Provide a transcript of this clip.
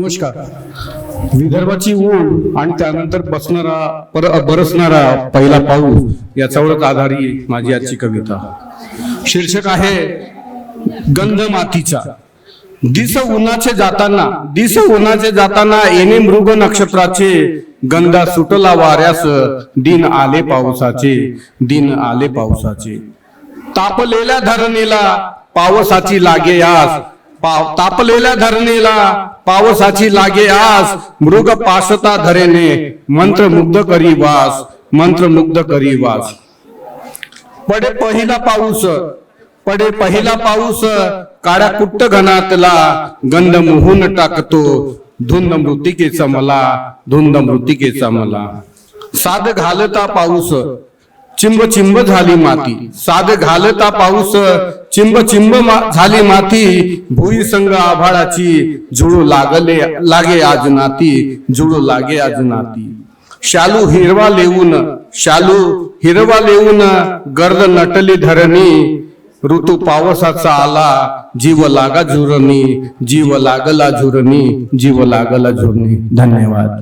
नमस्कार. विदर्भाची ऊन आणि त्यानंतर बसणारा पर बरसणारा पहिला पाऊस याच्यावरच आधारी माझी आजची कविता. शीर्षक आहे गंध मातीचा. दिस उन्हाचे जाताना दिस उन्हाचे जाताना येणे मृग नक्षत्राचे. गंधा सुटला वाऱ्यास दिन आले पावसाचे. दिन आले पावसाचे. तापलेल्या धरणीला पावसाची लागे यास पाव तापलेल्या धरणीला पावसाची लागे आस. मृग पाशता धरेने मंत्रमुग्ध करी वास. मंत्रमुग्ध करी वास. पडे पहिला पाऊस. पडे पहिला पाऊस. काळ्या कुट्ट घनातला गंध मोहून टाकतो. धुंद मृतिकेचा मला. धुंद मृतिकेचा मला. साध घालता पाऊस. चिंब चिंब झाली माती. साध घालता पाऊस चिंब चिंब झाली माती. भुई संग आभाळाची जुळू लागले लागे आज नाती. जुळू लागे आज नाती. शालू हिरवा लेऊन शालू हिरवा लेऊन गर्द नटली धरणी. ऋतू पावसाचा आला जीव लागा झुरणी. जीव लागला झुरणी. जीव लागला झुरणी. धन्यवाद.